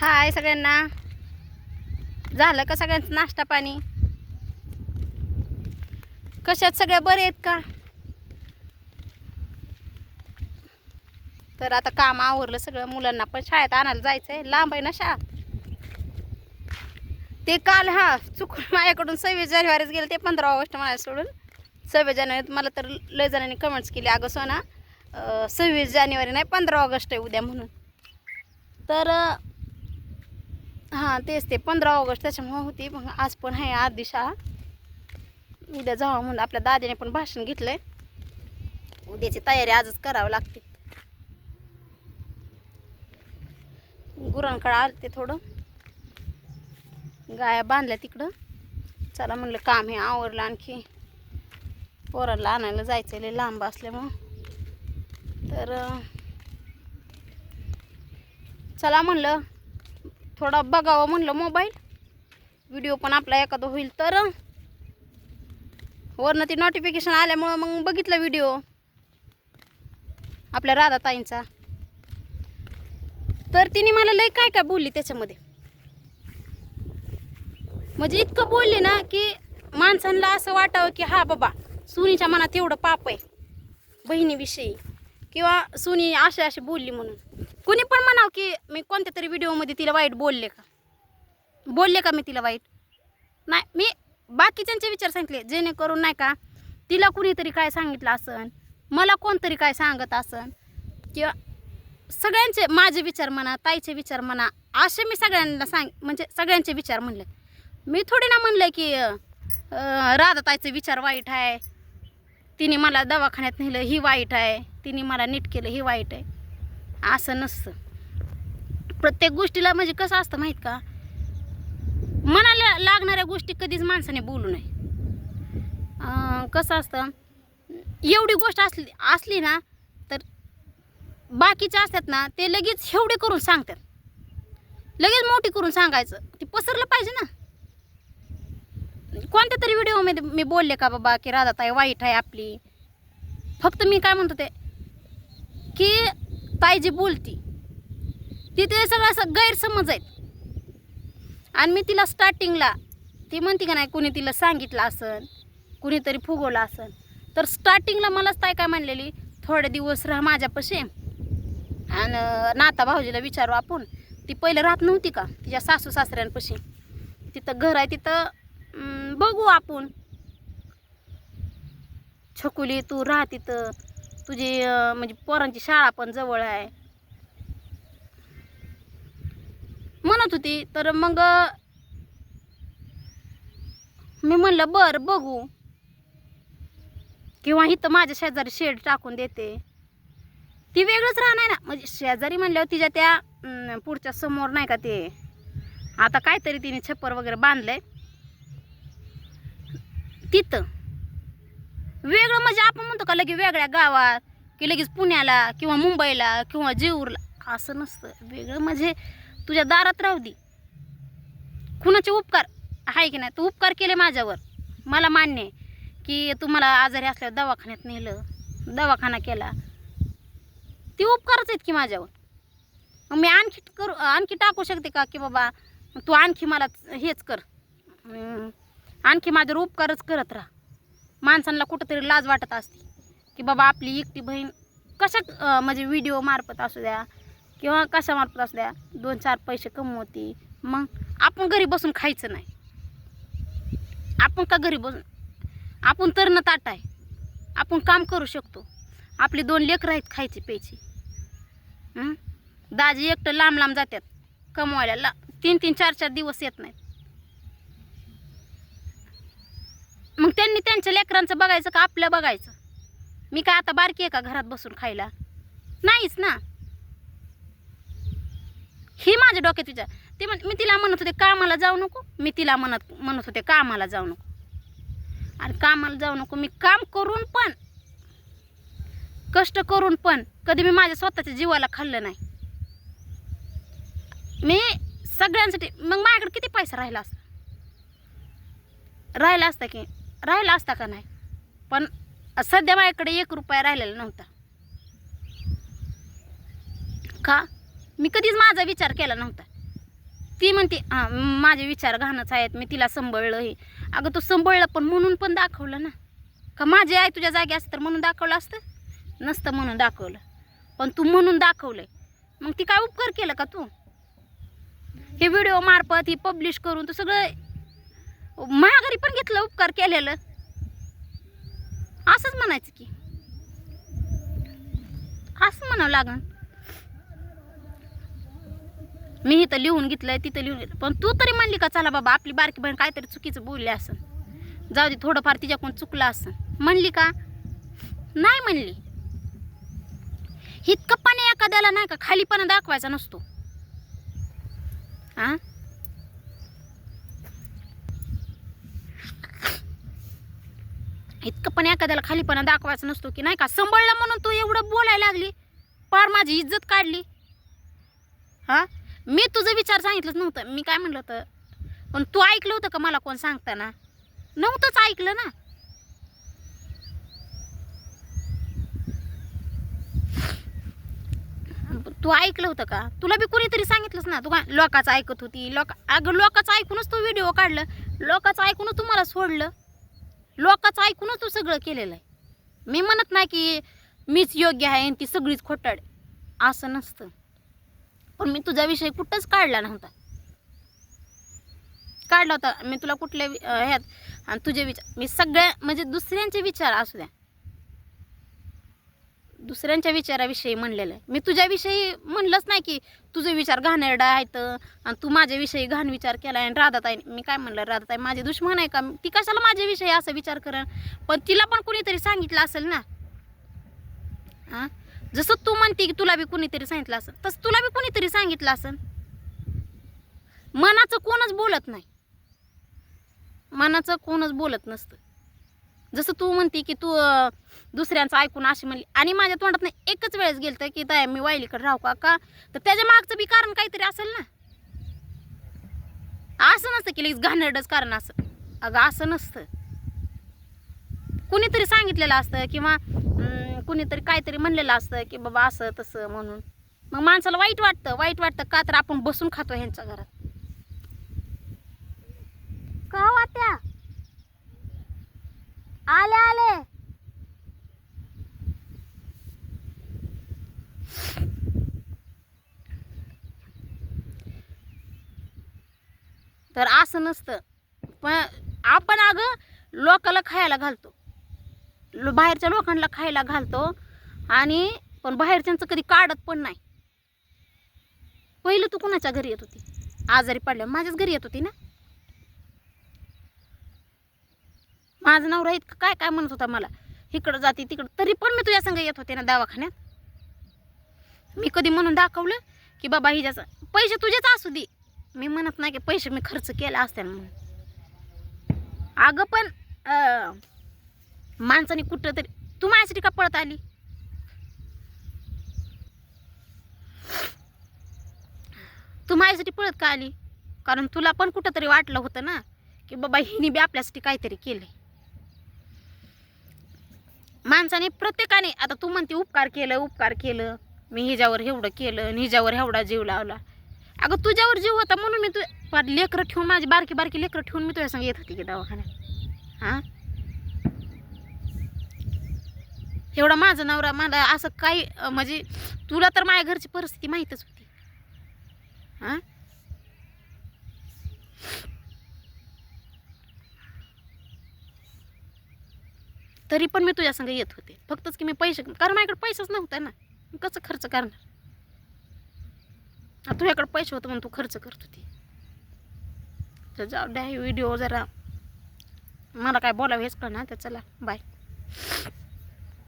हाय सगळ्यांना. झालं का सगळ्यांचं नाश्ता पाणी? कशात सगळे बरे आहेत का? तर आता काम आवरलं सगळं. मुलांना पण शाळेत आणायला जायचं आहे लांब आहे ना शाळा? ते काल हा चुकून माझ्याकडून सव्वीस जानेवारीच गेले. ते पंधरा ऑगस्ट मला सोडून सव्वीस जानेवारीत मला तर लय जणांनी कमेंट्स केली. अगं सोना सव्वीस जानेवारी नाही पंधरा ऑगस्ट आहे उद्या म्हणून. तर हां तेच ते. पंधरा ऑगस्ट त्याच्यामुळं होती. मग आज पण आहे आधी शाळा. उद्या जावं म्हणून आपल्या दादीने पण भाषण घेतलंय. उद्याची तयारी आजच करावी लागते. गुरांकडे आलते थोडं. गाया बांधल्या तिकडं. चला म्हणलं काम हे आवरलं आणखी. पोरांना आणायला जायचं लय लांब असल्यामुळं. तर चला म्हणलं. थोडा बघावं म्हणलं मोबाईल. व्हिडिओ पण आपला एखादा होईल तर. वरनं ती नोटिफिकेशन आल्यामुळं मग बघितलं व्हिडिओ आपल्या राधाताईंचा तर तिने मला लय काय काय बोलली त्याच्यामध्ये. म्हणजे इतकं बोलली ना की माणसांना असं वाटावं की हा बाबा सुनीच्या मनात एवढं पाप आहे. बहिणीविषयी. किंवा सुनी अशी अशी बोलली म्हणून. कुणी पण म्हणाव की मी कोणत्या तरी व्हिडिओमध्ये तिला वाईट बोलले का? बोलले का मी तिला वाईट? नाही मी बाकीच्यांचे विचार सांगितले जेणेकरून नाही का तिला कुणीतरी काय सांगितलं असन मला कोणतरी काय सांगत असन किंवा सगळ्यांचे माझे विचार म्हणा ताईचे विचार म्हणा असे मी सगळ्यांना सांग म्हणजे सगळ्यांचे विचार म्हणले. मी थोडी ना म्हणलं की राधा ताईचे विचार वाईट आहे तिने मला दवाखान्यात नेलं ही वाईट आहे तिने मला नीट केलं ही वाईट आहे. असं नसतं. प्रत्येक गोष्टीला म्हणजे कसं असतं माहीत का? मनाला लागणाऱ्या गोष्टी कधीच माणसाने बोलू नये. कसं असतं? एवढी गोष्ट असली असली ना तर बाकीच्या असतात ना ते लगेच एवढे करून सांगतात. लगेच मोठी करून सांगायचं. ते पसरलं पाहिजे ना. कोणत्या तरी व्हिडिओमध्ये मी बोलले का बाबा की राधाताई वाईट आहे आपली. फक्त मी काय म्हणतो ते की पाहिजे बोलती. तिथे सगळं असं गैरसमज आहेत. आणि मी तिला स्टार्टिंगला ती म्हणते का नाही कुणी तिला सांगितलं असन कुणीतरी फुगवलं असन. तर स्टार्टिंगला मलाच ताई काय म्हणलेली थोडे दिवस राहा माझ्यापाशी. आणि नाता भाऊजीला विचारू आपण. ती पहिलं राहत नव्हती का तिच्या सासू सासऱ्यांपाशी. तिथं घर आहे तिथं बघू आपण. छकुली तू राह तिथं. तुझी म्हणजे पोरांची शाळा पण जवळ आहे. म्हणत होती तर मग मी म्हणलं बर बघू. किंवा इथं माझ्या शेजारी शेड टाकून देते. ती वेगळंच राहणार ना. म्हणजे शेजारी म्हणल्यावर तिच्या त्या पुढच्या समोर नाही का ते आता काहीतरी तिने छप्पर वगैरे बांधलंय. तिथं. वेगळं म्हणजे आपण म्हणतो का लगे वेगळ्या गावात की लगेच पुण्याला किंवा मुंबईला किंवा जेऊरला. असं नसतं. वेगळं म्हणजे तुझ्या दारात राहू दे. कुणाचे उपकार आहे की नाही? तू उपकार केले माझ्यावर. मला मान्य आहे की तुम्हाला आजारी असल्यावर दवाखान्यात नेलं दवाखाना केला. ती उपकारच आहेत की माझ्यावर. मग मी आणखी करू आणखी टाकू शकते का? की बाबा तू आणखी मला हेच कर. आणखी माझ्यावर उपकारच करत राहा. माणसांना कुठंतरी लाज वाटत असते. की बाबा आपली एकटी बहीण कशा म्हणजे व्हिडिओ मार्फत असू द्या किंवा कशा मार्फत असू द्या दोन चार पैसे कमवते मग आपण घरी बसून खायचं नाही. आपण का घरी बसून आपण तर न ताट आहे. आपण काम करू शकतो. आपली दोन लेकरं आहेत खायची प्यायची. दाजी एकटं लांब लांब जातात कमवायला ला तीन तीन चार चार दिवस येत नाहीत. मग त्यांनी त्यांच्या लेकरांचं बघायचं का आपलं बघायचं? मी काय आता बारकी आहे का घरात बसून खायला? नाहीच ना. ही माझ्या डोक्यात विचार. ते म्हण मी तिला म्हणत होते कामाला जाऊ नको. मी तिला म्हणत म्हणत होते कामाला जाऊ नको. आणि कामाला जाऊ नको मी काम करून पण कष्ट करून पण कधी मी माझ्या स्वतःच्या जीवाला खाल्लं नाही. मी सगळ्यांसाठी मग माझ्याकडे किती पैसा राहिला असता? राहिला असता की राहिला असता का नाही? पण सध्या माझ्याकडे एक रुपया राहिलेला नव्हता. का? मी कधीच माझा विचार केला नव्हता. ती म्हणते हां माझे विचार घाणच आहेत मी तिला संभळलं हे अगं तू संभळलं पण म्हणून पण दाखवलं ना. का माझी आई तुझ्या जागी असतं तर म्हणून दाखवलं असतं? नसतं म्हणून दाखवलं. पण तू म्हणून दाखवलंय. मग ती काय उपकार केलं का तू? हे व्हिडिओ मार्फत ही पब्लिश करून तू सगळं महागारी पण घेतलं उपकार केलेलं. असंच म्हणायचं की. असं म्हणावं लागन. मी इथं लिहून घेतलंय तिथं लिहून घेतलं पण तू तरी म्हणली का चला बाबा आपली बारकी बहीण काहीतरी चुकीचं बोलली असं जाऊ दे थोडंफार तिच्याकडून चुकलं असं म्हणली का? नाही म्हणली. इतकं पाणी एखाद्याला नाही का खालीपणा दाखवायचा नसतो. हा इतकं पण एखाद्याला खालीपणा दाखवायचा नसतो की नाही का? संभाळलं म्हणून तू एवढं बोलायला लागली. पार माझी इज्जत काढली. हां? मी तुझं विचार सांगितलंच नव्हतं. मी काय म्हणलं होतं? पण तू ऐकलं होतं का मला कोण सांगताना? नव्हतंच ऐकलं ना. तू ऐकलं होतं का? तुला बी कोणीतरी सांगितलंच ना? तू का लोकाचं ऐकत होती. लोक अगं लोकाचं ऐकूनच तू व्हिडिओ काढलं. लोकाचं ऐकूनच तुम्हाला सोडलं. लोकाचं ऐकूनच तू सगळं केलेलं आहे. मी म्हणत नाही की मीच योग्य आहे आणि ती सगळीच खोटाड असं नसतं. पण मी तुझा विषय कुठंच काढला नव्हता. काढला होता. मी तुला कुठल्या ह्यात आणि तुझे विचार मी सगळ्या म्हणजे दुसऱ्यांचे विचार असू द्या. दुसऱ्यांच्या विचाराविषयी म्हणलेलं आहे. मी तुझ्याविषयी म्हणलंच नाही की तुझे विचार घाणेरडा आहेत आणि तू माझ्याविषयी घाण विचार केला आणि राधाताई मी काय म्हणलं? राधाताई माझे दुश्मन आहे का? ती कशाला माझ्याविषयी असं विचार करेन पण तिला पण कुणीतरी सांगितलं असेल ना? हां जसं तू म्हणते की तुला बी कुणीतरी सांगितलं असेल तसं तुला बी कुणीतरी सांगितलं असेल. मनाचं कोणच बोलत नाही. मनाचं कोणच बोलत नसतं. जसं तू म्हणते की तू दुसऱ्यांचं ऐकून अशी म्हणली. आणि माझ्या तोंडात एकच वेळेस गेलं की ताय मी वाईलीकडे राहू का का? तर त्याच्या मागचं बी कारण काहीतरी असेल ना. असं नसतं की लगेच घाणेरडंच कारण असं. अगं असं नसतं. कुणीतरी सांगितलेलं असतं किंवा कुणीतरी काहीतरी म्हणलेलं असतं की बाबा असं तसं म्हणून. मग माणसाला वाईट वाटतं. वाईट वाटतं का तर आपण बसून खातो ह्यांच्या घरात. का हो वाट्या आले आले. तर असं नसतं. पण आपण अगं लोकाला खायला घालतो. लो- बाहेरच्या लोकांना खायला घालतो. आणि पण बाहेरच्यांचं कधी काढत पण नाही. पहिलं तू कुणाच्या घरी येत होती? आजारी पडल्या माझ्याच घरी येत होती ना? माझं नवरा इतकं काय काय म्हणत होता मला? इकडं जाते तिकडं. तरी पण मी तुझ्या संग येत होते ना दवाखान्यात. मी कधी म्हणून दाखवलं की बाबा हिच्याचं पैसे तुझेच असू दे. मी म्हणत नाही की पैसे मी खर्च केला असते म्हणून. अगं पण माणसाने कुठं तरी तू माझ्यासाठी का पळत आली? तू माझ्यासाठी पळत का आली? कारण तुला पण कुठं तरी वाटलं होतं ना की बाबा हिने बी आपल्यासाठी काहीतरी केलं माणसाने प्रत्येकाने आता तू म्हणते उपकार केलं उपकार केलं. मी हिच्यावर एवढं केलं आणि हिच्यावर एवढा जीव लावला. अगं तुझ्यावर जीव होता म्हणून मी तू लेकरं ठेवून माझी बारकी बारकी लेकरं ठेवून मी तुझ्या संग येत होती की दवाखान्यात. हां? एवढा माझा नवरा मला असं काही म्हणजे तुला तर माझ्या घरची परिस्थिती माहीतच होती. हां? तरी पण मी तुझ्या संग येत होते. फक्तच की मी पैसे कारण माझ्याकडे पैसाच नव्हता ना. कसं खर्च करणार? तुझ्याकडे पैसे होते म्हणून तू खर्च करत होती. तर जाऊ द्या व्हिडिओ जरा मला काय बोलावं हेच कळणार तर चला बाय